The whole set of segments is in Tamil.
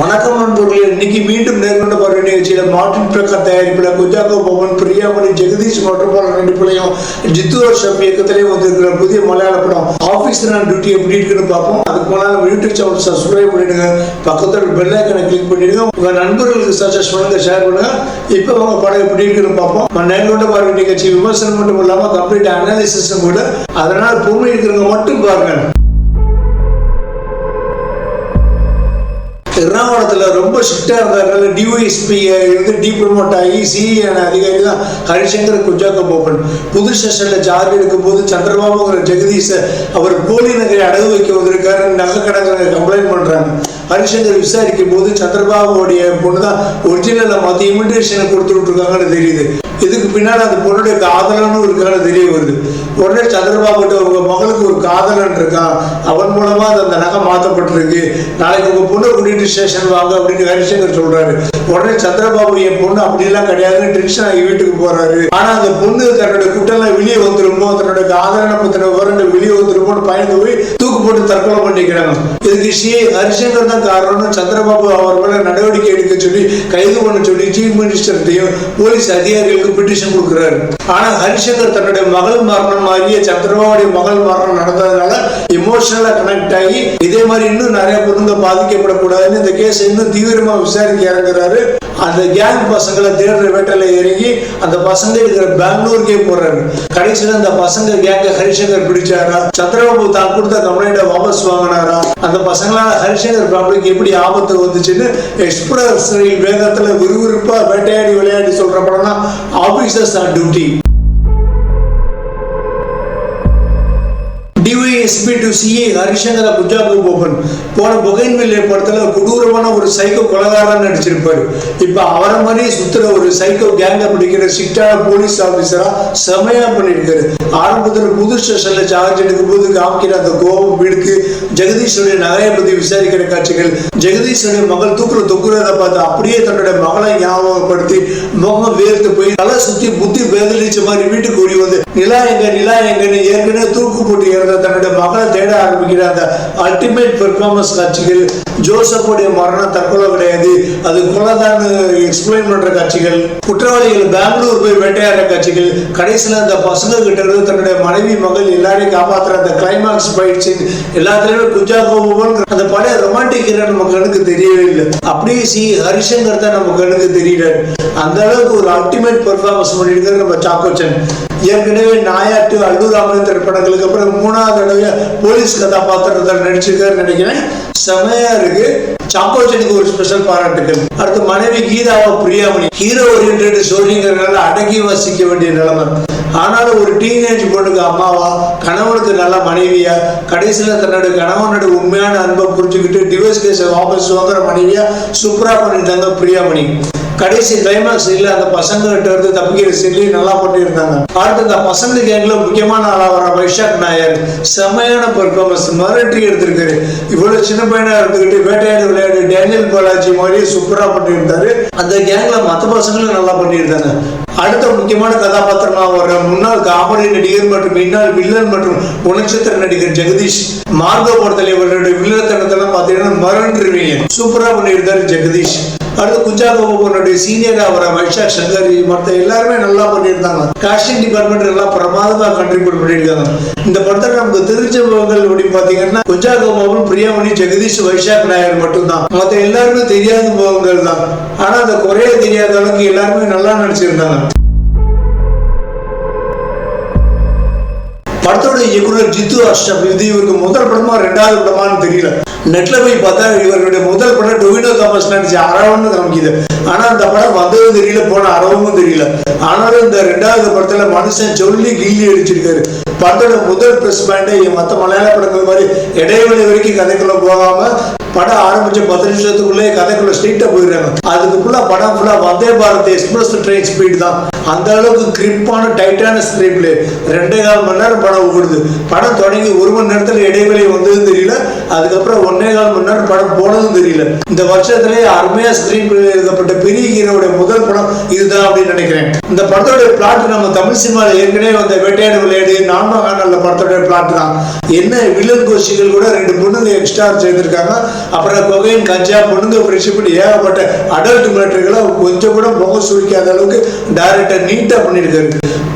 வணக்கம் நண்பர்களே இன்னைக்கு மீண்டும் நேர்கொண்ட பார்வை நிகழ்ச்சியில மார்டின் பிரகார் தயாரிப்பில் குஜாகோ பவன் பிரியாமணி ஜெகதீஷ் மற்றும் நடிப்புலையும் ஜித்து ஷப் இயக்கத்திலையும் வந்திருக்கிற புதிய மலையாள படம் ஆஃபீஸ் நான் டியூட்டி எப்படி இருக்குன்னு பார்ப்போம். அதுக்கு முன்னாடி யூடியூப் சேனல் சப்ஸ்கிரைப் பண்ணிடுங்க. பக்கத்தில் பெல் ஐக்கனை கிளிக் பண்ணிடுங்க. உங்க நண்பர்களுக்கு சஜஸ்ட் பண்ணுங்க ஷேர் பண்ணுங்க. இப்போ உங்க படம் எப்படி இருக்குன்னு பார்ப்போம். நம்ம நேர்கொண்ட பார்வை நிகழ்ச்சி விமர்சனம் மட்டும் இல்லாமல் கம்ப்ளீட் அனாலிசிஸும் கூட. அதனால பொறுமை இருக்கிறவங்க மட்டும் பாருங்க. எர்ணாகுளத்தில் ரொம்ப ஸ்ட்ரிக்டாக இருந்ததுனால டிஒஎஸ்பியை இருந்து டிப்ரமோட் ஆகி சிஇயான அதிகாரி தான் ஹரிசங்கர் குஜாக்க போப்பன் புது செஷனில் சார்ஜ் எடுக்கும் போது சந்திரபாபுங்கிற ஜெகதீஷை அவர் போலி நகரை அடகு வைக்க வந்திருக்காரு நகை கடற்கரை கம்ப்ளைண்ட் பண்ணுறாங்க ஹரிசங்கர் விசாரிக்கும் போது சந்திரபாபுடைய பொண்ணு தான் ஒரிஜினலில் மற்ற இமிடேஷனை கொடுத்து விட்ருக்காங்கன்னு தெரியுது. இதுக்கு பின்னால் அந்த பொண்ணுடைய காதலனும் இருக்கான்னு தெரிய வருது. உடனே சந்திரபாபுட்ட உங்கள் மகளுக்கு காதலன் இருக்கான் அவன் மூலமா அந்த நகை மாற்றப்பட்டிருக்கு நாளைக்கு உங்க பொண்ணை கூட்டிட்டு ஸ்டேஷன் வாங்க அப்படின்னு ஹரிசங்கர் சொல்றாரு. உடனே சந்திரபாபு என் பொண்ணு அப்படிலாம் கிடையாதுன்னு டென்ஷன் ஆகி வீட்டுக்கு போறாரு. ஆனா அந்த பொண்ணு தன்னோட குட்டெல்லாம் வெளியே வந்துருமோ? தன்னோட காதலனை பத்தின விவரங்கள் வெளியே வந்துருமோன்னு பயந்து போய் தூக்கு போட்டு தற்கொலை பண்ணிக்கிறாங்க. இதுக்கு ஸ்ரீ ஹரிசங்கர் தான் காரணம்னு சந்திரபாபு அவர் மேல நடவடிக்கை எடுக்க சொல்லி கைது பண்ண சொல்லி சீஃப் மினிஸ்டர்கிட்டையும் போலீஸ் அதிகாரிகளுக்கு பிட்டிஷன் கொடுக்குறாரு. ஆனா ஹரிசங்கர் தன்னுடைய மகள் மரணம் மாதிரியே சந்திரபாபுடைய மகள் மரணம் நடந்த நடந்ததுனால எமோஷனலா கனெக்ட் ஆகி இதே மாதிரி இன்னும் நிறைய பொண்ணுங்க பாதிக்கப்படக்கூடாதுன்னு இந்த கேஸ் இன்னும் தீவிரமா விசாரிக்க இறங்குறாரு. அந்த கேங் பசங்களை தேடுற வேட்டையில இறங்கி அந்த பசங்க இருக்கிற பெங்களூருக்கே போறாரு. கடைசியில அந்த பசங்க கேங்க ஹரிசங்கர் பிடிச்சாரா? சந்திரபாபு தான் கொடுத்த கம்ப்ளைண்ட வாபஸ் வாங்கினாரா? அந்த பசங்களால ஹரிசங்கர் ஃபேமிலிக்கு எப்படி ஆபத்து வந்துச்சுன்னு எக்ஸ்பிரஸ் ரயில் வேகத்துல விறுவிறுப்பா வேட்டையாடி விளையாடி சொல்ற படம் தான் ஆபீசர்ஸ் ஆன் டியூட்டி டு சிஏ ஹரிசங்கர குஜாபு போபன் போன பொகைன்வில்லே படத்தில் கொடூரமான ஒரு சைக்கோ கொலகாரன் நடிச்சிருப்பார். இப்போ அவரை மாதிரி சுத்துற ஒரு சைக்கோ கேங்க பிடிக்கிற ஸ்ட்ரிக்டான போலீஸ் ஆபீசரா செமையா பண்ணியிருக்காரு. ஆரம்பத்தில் புது ஸ்டேஷன்ல சார்ஜ் எடுக்கும் போது காமிக்கிற அந்த கோபம் வீடுக்கு ஜெகதீஷனுடைய நகையை பத்தி விசாரிக்கிற காட்சிகள் ஜெகதீஷனுடைய மகள் தூக்குற தொக்குறதை பார்த்து அப்படியே தன்னுடைய மகளை ஞாபகப்படுத்தி முகம் வேர்த்து போய் தலை சுத்தி புத்தி பேதலிச்ச மாதிரி வீட்டுக்கு ஓடி வந்து நிலா எங்க நிலா எங்கன்னு ஏற்கனவே தூக்கு போட்டு இறந்த தன்னுடைய மகள் தேட ஆரம்பிக்கிற அந்த அல்டிமேட் பெர்ஃபார்மன்ஸ் காட்சிகள் ஜோசப்புடைய மரணம் தற்கொலை கிடையாது. அது கொலைதான் எக்ஸ்பிளைன் பண்ற காட்சிகள் குற்றவாளிகள் பெங்களூர் போய் வேட்டையாடுற காட்சிகள் கடைசியில் அந்த பசங்க கிட்ட இருந்து தன்னுடைய மனைவி மகள் எல்லாரையும் காப்பாத்துற அந்த கிளைமாக்ஸ் பயிற்சி எல்லாத்துலயுமே குஜா அந்த பழைய ரொமான்டிக் நம்ம கண்ணுக்கு தெரியவே இல்லை. அப்படியே சி ஹரிசங்கர் தான் நம்ம கண்ணுக்கு தெரியல அந்த அளவுக்கு ஒரு அல்டிமேட் பெர்ஃபார்மன்ஸ் பண்ணிருக்காரு நம்ம சாக்கோச்சன். ஏற்கனவே நாயாட்டு அல்லூர் ராமன் திரைப்படங்களுக்கு அப்புறம் மூணாவது தடவை போலீஸ் கதாபாத்திரத்தில் நடிச்சிருக்காரு நினைக்கிறேன். செமையா இருக்கு. சாக்கோச்சனுக்கு ஒரு ஸ்பெஷல் பாராட்டுகள் அடுத்து மனைவி கீதாவா பிரியாமணி. ஹீரோ ஓரியன்ட் ஸ்டோரிங்கிறதுனால அடக்கி வசிக்க வேண்டிய நிலைமை. ஆனாலும் ஒரு டீனேஜ் பொண்ணுக்கு அம்மாவா கணவனுக்கு நல்ல மனைவியா கடைசியில் தன்னோட கணவனோட உண்மையான அன்பை புரிஞ்சுக்கிட்டு டிவோர்ஸ் கேஸை வாபஸ் வாங்குற மனைவியா சூப்பரா பண்ணிட்டாங்க பிரியாமணி. கடைசி கிளைமாக்ஸ் இல்லை அந்த பசங்ககிட்ட இருந்து தப்பிக்கிற சொல்லி நல்லா பண்ணியிருந்தாங்க. அடுத்து இந்த பசங்க கேங்கில் முக்கியமான ஆளாக வர வைஷாக் நாயர் செம்மையான பெர்ஃபார்மன்ஸ் மிரட்டி எடுத்திருக்காரு. இவ்வளவு சின்ன பையனா இருந்துக்கிட்டு வேட்டையாடு விளையாடு டேனியல் பாலாஜி மாதிரி சூப்பரா பண்ணியிருந்தாரு. அந்த கேங்கில் மத்த பசங்களும் நல்லா பண்ணியிருந்தாங்க. அடுத்த முக்கியமான கதாபாத்திரமா வர முன்னாள் காமெடி நடிகர் மற்றும் இன்னால் வில்லன் மற்றும் குணச்சித்திர நடிகர் ஜெகதீஷ் மார்கோ படத்தில் இவருடைய வில்லத்தனத்தெல்லாம் பார்த்தீங்கன்னா மறந்துருவீங்க. சூப்பரா பண்ணியிருந்தாரு ஜெகதீஷ். அடுத்து குஜாகோபனுடைய சீனியராக வர வைஷா சங்கரி மற்ற எல்லாருமே நல்லா பண்ணியிருந்தாங்க. காஸ்டிங் டிபார்ட்மெண்ட் எல்லாம் பிரமாதமாக கண்ட்ரிபியூட் பண்ணியிருக்காங்க. இந்த படத்தில் நமக்கு தெரிஞ்சவங்கள் அப்படின்னு பாத்தீங்கன்னா குஜாகோபன் பிரியாமணி ஜெகதீஷ் வைஷாக் நாயர் மட்டும்தான். மற்ற எல்லாருமே தெரியாத முகங்கள் தான் ஆனா அந்த குறைய தெரியாத அளவுக்கு எல்லாருமே நல்லா நடிச்சிருந்தாங்க. படத்தோட இயக்குனர் ஜித்து அஷ்டப் இது இவருக்கு முதல் படமா ரெண்டாவது படமான்னு தெரியல. நெட்ல போய் பார்த்தா இவருடைய முதல் படம் டொவினோ தாமஸ் நடிச்ச அறவன்னு காமிக்குது ஆனா அந்த படம் வந்ததும் தெரியல போன அரவமும் தெரியல. ஆனாலும் இந்த ரெண்டாவது படத்துல மனுஷன் சொல்லி கில்லி அடிச்சிருக்காரு. படத்தோட முதல் பிரஸ் பேண்டை மற்ற மலையாள படங்கள் மாதிரி இடைவெளி வரைக்கும் கதைக்குள்ள போகாம படம் ஆரம்பிச்ச பத்து நிமிஷத்துக்குள்ளே கதைக்குள்ள ஸ்ட்ரீட்டா போயிடுறாங்க. அதுக்கு ஃபுல்லா படம் ஃபுல்லா Vande Bharat express train speed தான். அந்த அளவுக்கு கிரிப்பான டைட்டான ஸ்கிரிப்ட் ரெண்டே கால் மணி நேரம் படம் ஓடுது. படம் தொடங்கி ஒரு மணி நேரத்தில் இடைவெளி வந்ததும் தெரியல. அதுக்கப்புறம் ஒன்னே கால் மணி நேரம் படம் போனதும் தெரியல. இந்த வருஷத்திலே அருமையா ஸ்கிரீன் எழுதப்பட்ட பெரிய ஹீரோடைய முதல் படம் இதுதான் அப்படின்னு நினைக்கிறேன். இந்த படத்தோட பிளாட் நம்ம தமிழ் சினிமாவில் ஏற்கனவே வந்த வேட்டையாடு விளையாடு நான்மகானல்ல படத்தோட பிளாட் தான். என்ன வில்லன் கோஷிகள் கூட ரெண்டு பொண்ணுங்க எக்ஸ்ட்ரா சேர்ந்திருக்காங்க அப்புறம் கொகைன் கஞ்சா பொண்ணுங்க ஃப்ரெஷ்ஷிப் ஏகப்பட்ட அடல்ட் மேட்டர்களை கொஞ்சம் கூட முகம் சுழிக்காத அளவுக்கு டைரக்டர் நீட்டாக பண்ணியிருக்காரு.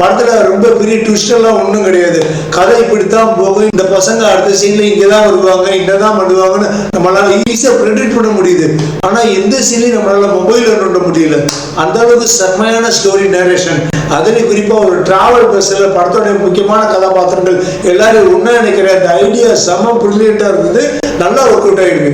படத்தில் ரொம்ப பெரிய ட்விஸ்டெல்லாம் ஒன்றும் கிடையாது. கதை இப்படித்தான் போகும். இந்த பசங்க அடுத்த சீன்ல இங்கே தான் வருவாங்க இங்கே தான் பண்ணுவாங்கன்னு நம்மளால ஈஸியாக ப்ரெடிக்ட் பண்ண முடியுது. ஆனால் எந்த சீன்லையும் நம்மளால மொபைலில் நோட்ட முடியல. அந்த அளவுக்கு செம்மையான ஸ்டோரி நேரேஷன் அதுலேயும் குறிப்பாக ஒரு டிராவல் பஸ்ஸில் படத்தோட முக்கியமான கதாபாத்திரங்கள் எல்லாரும் ஒன்றா நினைக்கிற அந்த ஐடியா செம்ம ப்ரில்லியண்ட்டாக இருந்தது. நல்லா ஒர்க் அவுட் ஆகிருக்கு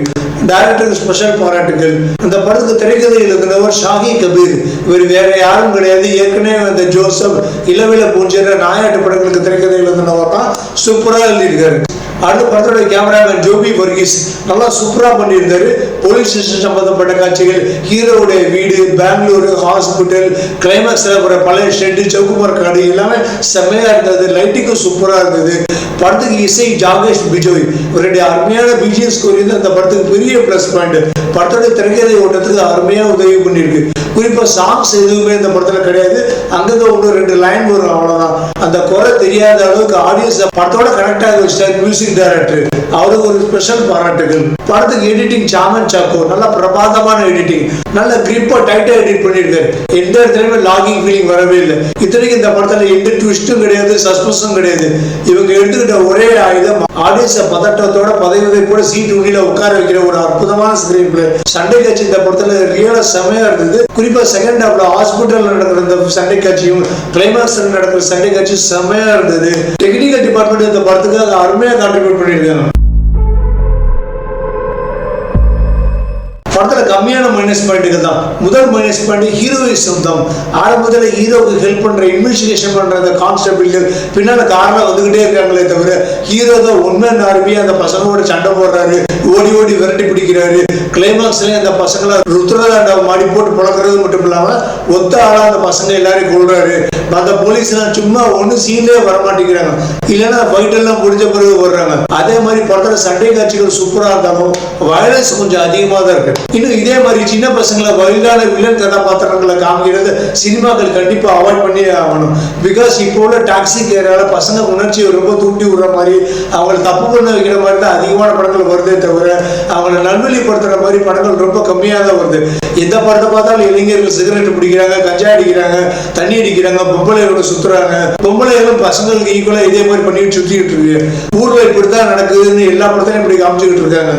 டைரக்டருக்கு ஸ்பெஷல் பாராட்டுகள் அந்த படத்துக்கு திரைக்கதை எழுதினவர் ஷாஹி கபீர். இவர் வேற யாரும் கிடையாது. ஏற்கனவே அந்த ஜோசப் இளவில பூஞ்சர நாயாட்டு படங்களுக்கு திரைக்கதை எழுதினவர் தான் சூப்பராக எழுதியிருக்காரு. அடுத்த படத்தோட கேமராமேன் ஜோபி வர்கீஸ் நல்லா சூப்பராக பண்ணியிருந்தாரு. போலீஸ் ஸ்டேஷன் சம்பந்தப்பட்ட காட்சிகள் ஹீரோவுடைய வீடு பெங்களூரு ஹாஸ்பிட்டல் கிளைமேக்ஸில் போகிற பழைய ஷெட்டு சவுக்குமார் காடு எல்லாமே செம்மையாக இருந்தது. லைட்டிங்கும் சூப்பராக இருந்தது. படத்துக்கு இசை ஜாகேஷ் பிஜோய். இவருடைய அருமையான பிஜிஎஸ் கோரி அந்த படத்துக்கு பெரிய ப்ளஸ் பாயிண்ட் படத்தோட திரைக்கதை ஓட்டத்துக்கு அருமையாக உதவி பண்ணியிருக்கு. குறிப்பாக சாங்ஸ் எதுவுமே இந்த படத்தில் கிடையாது. அங்கங்க ஒன்று ரெண்டு லைன் வரும் அவ்வளோதான் அந்த குறை தெரியாத அளவுக்கு ஆடியன்ஸ் படத்தோட கனெக்ட் ஆக வச்சிட்டார் மியூசிக் டைரக்டர் அவருக்கு ஒரு ஸ்பெஷல் பாராட்டுகள். படத்துக்கு எடிட்டிங் சாமன் சாக்கோ நல்ல பிரபாதமான எடிட்டிங் நல்ல கிரிப்பா டைட்டா எடிட் பண்ணியிருக்காரு. எந்த இடத்துலயுமே லாகிங் ஃபீலிங் வரவே இல்லை. இத்தனைக்கு இந்த படத்துல எந்த ட்விஸ்ட்டும் கிடையாது சஸ்பென்ஸும் கிடையாது. இவங்க எடுத்துக்கிட்ட ஒரே ஆயுதம் ஆடியன்ஸை பதட்டத்தோட பதவி கூட சீட்டு உண்ணில உட்கார வைக்கிற ஒரு அற்புதமான ஸ்கிரீன் பிளே சண்டை காட்சி இந்த படத்துல ரியலா செமையா இருந்தது. குறிப்பாக செகண்ட் ஹாஃப்ல ஹாஸ்பிட்டலில் நடக்கிற இந்த சண்டை காட்சியும் கிளைமாக்ஸ் நடக்கிற சண்டை காட்சியும் செம்மையாக இருந்தது. டெக்னிக்கல் டிபார்ட்மெண்ட் இந்த படத்துக்கு அதை அருமையா கான்ட்ரிபியூட் பண்ணியிருக்காங்க. படத்தில் கம்மியான மைனஸ் பாயிண்ட்டுகள் தான் முதல் மைனஸ் பாயிண்ட் ஹீரோயிசம் தான். ஆரம்பத்தில் ஹீரோவுக்கு ஹெல்ப் பண்ணுற இன்வெஸ்டிகேஷன் பண்ணுற அந்த கான்ஸ்டபிள்கள் பின்னால் காரில் வந்துக்கிட்டே இருக்காங்களே தவிர ஹீரோ தான் உண்மை ஆரம்பி அந்த பசங்களோட சண்டை போடுறாரு ஓடி ஓடி விரட்டி பிடிக்கிறாரு. கிளைமாக்ஸ்லேயே அந்த பசங்களை ருத்ரதாண்டா மாடி போட்டு பழக்கிறது மட்டும் இல்லாமல் ஒத்த ஆளாக அந்த பசங்க எல்லாரையும் கொள்றாரு மற்ற போலீஸ் எல்லாம் சும்மா ஒண்ணு சீன்லயே வர மாட்டேங்கிறாங்க இல்லைன்னா ஃபைட் எல்லாம் முடிஞ்ச பிறகு வர்றாங்க. அதே மாதிரி படத்துல சண்டை காட்சிகள் சூப்பரா இருந்தாலும் வயலன்ஸ் கொஞ்சம் அதிகமாக தான் இருக்கு. இன்னும் இதே மாதிரி சின்ன பசங்களை வயதான வில்லன் கதாபாத்திரங்களை காமிக்கிறது சினிமாக்கள் கண்டிப்பாக அவாய்ட் பண்ணி ஆகணும். பிகாஸ் இப்போ உள்ள டாக்ஸி கேரால பசங்க உணர்ச்சியை ரொம்ப தூண்டி விடுற மாதிரி அவங்களை தப்பு பண்ண வைக்கிற மாதிரி தான் அதிகமான படங்கள் வருதே தவிர அவங்களை நல்வழிப்படுத்துற மாதிரி படங்கள் ரொம்ப கம்மியாக தான் வருது. எந்த படத்தை பார்த்தாலும் இளைஞர்கள் சிகரெட் பிடிக்கிறாங்க கஞ்சா அடிக்கிறாங்க தண்ணி அடிக்கிறாங்க பொம்பளைகளோட சுத்துறாங்க. பொம்பளைகளும் பசங்களுக்கு ஈக்குவலா இதே மாதிரி பண்ணிட்டு சுத்திட்டு இருக்கு. ஊர்ல இப்படித்தான் நடக்குதுன்னு எல்லா படத்திலும் இப்படி காமிச்சுக்கிட்டு இருக்காங்க.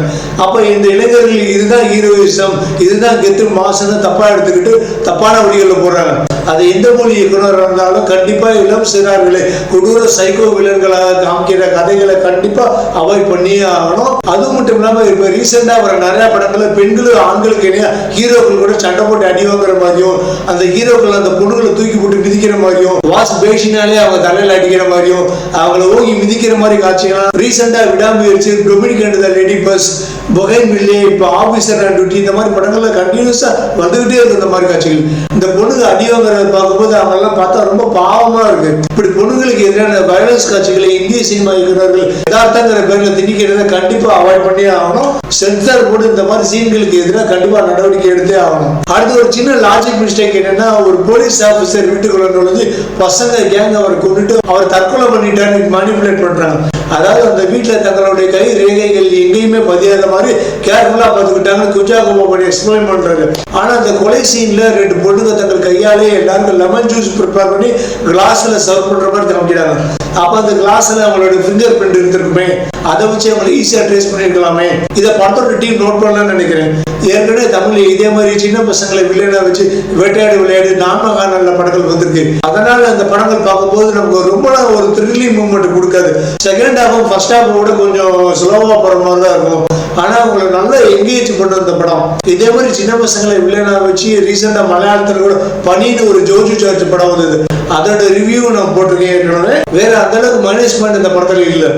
அப்ப இந்த இளைஞர்கள் இதுதான் ஹீரோயிசம் இதுதான் கெத்து மாசம் தப்பா எடுத்துக்கிட்டு தப்பான வழிகளில் போறாங்க. அது எந்த மொழி இயக்குனர் இருந்தாலும் கண்டிப்பா இளம் சிறார்களை கொடூர சைக்கோ வில்லன்களாக காமிக்கிற கதைகளை கண்டிப்பா அவாய்ட் பண்ணியே ஆகணும். அது மட்டும் இல்லாம இப்ப ரீசெண்டா வர நிறைய படங்கள்ல பெண்களும் ஆண்களுக்கு இணையா ஹீரோக்கள் கூட சண்டை போட்டு அடி வாங்குற மாதிரியும் அந்த ஹீரோக்கள் அந்த பொண்ணுகளை தூக்கி போட்டு மிதிக்கிற மாதிரியும் வாஷ் பேஷினாலே அவங்க தலையில அடிக்கிற மாதிரியும் அவங்கள ஓங்கி மிதிக்கிற மாதிரி காட்சிகள் ரீசெண்டா Vidaamuyarchi Dominic the lady purse Bougainvillea இப்போ ஆஃபீஸர் அண்ட் டியூட்டி இந்த மாதிரி படங்கள்ல கண்டினியூஸா வந்துகிட்டே இருக்கு இந்த மாதிரி காட்சிகள். இந்த பொண்ணுங்க அடி வாங்குறத பார்க்கும்போது அவங்கெல்லாம் பார்த்தா ரொம்ப பாவமா இருக்கு. இப்படி பொண்ணுங்களுக்கு எதிரான வயலன்ஸ் காட்சிகளை இந்திய சினிமா இயக்குநர்கள் யதார்த்தங்கிற பேர்ல திணிக்கிறத கண்டிப்பா அவாய்ட் பண்ணியே ஆகணும். சென்சார் போர்டு இந்த மாதிரி சீன்களுக்கு எதிராக கண்டிப்பா நடவடிக்கை எடுத்தே ஆகணும். அடுத்து ஒரு சின்ன லாஜிக் மிஸ்டேக் என்னன்னா ஒரு போலீஸ் ஆஃபீஸர் வீட்டுக்குள்ள வந்து பசங்க கேங் அவரை கொண்டுட்டு அவர் தற்கொலை பண்ணிட்டாருன்னு மானிப்புலேட் பண்றாங்க. அதாவது அந்த வீட்டில் தங்களுடைய கை ரேகைகள் எங்கேயுமே பதியாத மாதிரி கேர்ஃபுல்லாக பார்த்துக்கிட்டாங்க. குஜாகோபா பண்ணி எக்ஸ்பிளைன் பண்றாரு ஆனா அந்த கொலை சீன்ல ரெண்டு பொண்ணுங்க தங்கள் கையாலே எல்லாருக்கும் லெமன் ஜூஸ் ப்ரிப்பேர் பண்ணி கிளாஸில் சர்வ் பண்ற மாதிரி காமிக்கிறாங்க அப்போ அந்த கிளாஸில் அவங்களோட ஃபிங்கர் பிரிண்ட் இருந்திருக்குமே அதை வச்சு அவங்களை ஈஸியாக ட்ரேஸ் பண்ணியிருக்கலாமே. இதை படத்தோட டீம் நோட் பண்ணலாம்னு நினைக்கிறேன். ஏற்கனவே தமிழ்ல இதே மாதிரி சின்ன பசங்களை வில்லனா வச்சு வேட்டையாடி விளையாடி நான்மகானல்ல படங்கள் வந்திருக்கு. அதனால அந்த படங்கள் பார்க்கும்போது நமக்கு ரொம்ப ஒரு த்ரில்லிங் மூமெண்ட் கொடுக்காது. செகண்ட் ஹாஃபும் ஃபர்ஸ்ட் ஹாஃப் கொஞ்சம் ஸ்லோவாக போகிற மாதிரி தான் இருக்கும். ஆனால் அவங்களை நல்லா என்கேஜ் பண்ண அந்த படம். இதே மாதிரி சின்ன பசங்களை வில்லனா வச்சு ரீசெண்டாக மலையாளத்தில் கூட பனின்னு ஒரு ஜோஜு சார்ஜ் படம் வந்தது. அதோட ரிவ்யூ நான் போட்டிருக்கேன் வேற அந்த அளவுக்கு மேனேஜ்மெண்ட் இந்த படத்துல இல்லை.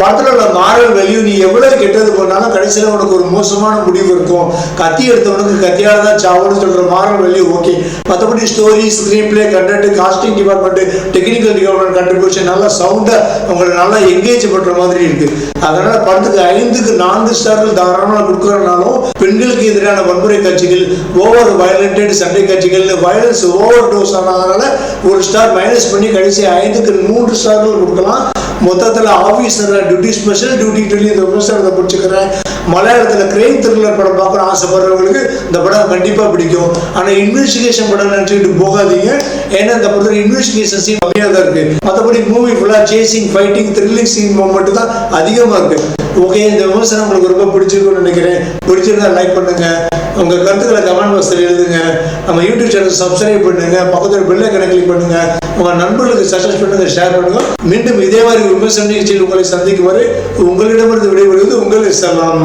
படத்தில் உள்ள மாரல் வேல்யூ நீ எவ்வளவு கெட்டது பண்ணாலும் கடைசியில் உனக்கு ஒரு மோசமான முடிவு இருக்கும். கத்தி எடுத்தவனுக்கு கத்தியால் தான் சாவுன்னு சொல்கிற மாரல் வேல்யூ ஓகே மற்றபடி story screenplay content casting department technical department contribution நல்லா சவுண்டாக உங்களை நல்லா என்கேஜ் பண்ணுற மாதிரி இருக்குது அதனால் படத்துக்கு ஐந்துக்கு நான்கு ஸ்டார்கள் தாராளமாக கொடுக்குறனாலும் பெண்களுக்கு எதிரான வன்முறை காட்சிகள் ஓவர் வயலண்டட் சண்டை காட்சிகள் வயலன்ஸ் ஓவர் டோஸ் ஆனதுனால ஒரு ஸ்டார் மைனஸ் பண்ணி கடைசி ஐந்துக்கு மூன்று ஸ்டார்கள் கொடுக்கலாம். மொத்தத்தில் ஆஃபீஸரில் டியூட்டி ஸ்பெஷல் டியூட்டி சொல்லி இந்த விமர்சனத்தை பிடிச்சிக்கிறேன். மலையாளத்தில் கிரைம் த்ரில்லர் படம் பார்க்கணும் ஆசைப்படுறவங்களுக்கு இந்த படம் கண்டிப்பாக பிடிக்கும். ஆனால் இன்வெஸ்டிகேஷன் படம் நினச்சிக்கிட்டு போகாதீங்க. ஏன்னா இந்த படத்தில் இன்வெஸ்டிகேஷன் சீன் கம்மியாக தான் இருக்குது மற்றபடி மூவி ஃபுல்லாக சேசிங் ஃபைட்டிங் த்ரில்லிங் சீன் மட்டும் தான் அதிகமாக இருக்குது ஓகே இந்த விமர்சனம் உங்களுக்கு ரொம்ப பிடிச்சிருக்கும்னு நினைக்கிறேன். பிடிச்சிருந்தா லைக் பண்ணுங்கள் உங்கள் கருத்துக்களை கமெண்ட் பாக்ஸில் எழுதுங்க. நம்ம யூடியூப் சேனல் சப்ஸ்கிரைப் பண்ணுங்கள் பக்கத்தில் பெல்லை ஐக்கனை கிளிக் பண்ணுங்கள் உங்கள் நண்பர்களுக்கு சஜஸ்ட் பண்ணுங்கள் ஷேர் பண்ணுங்கள் மீண்டும் இதே மாதிரி விமர்சன நிகழ்ச்சியில் உங்களை சந்திக்கும் வரை உங்களிடமிருந்து விடைபெறுவது உங்கள் இஸ்லாம்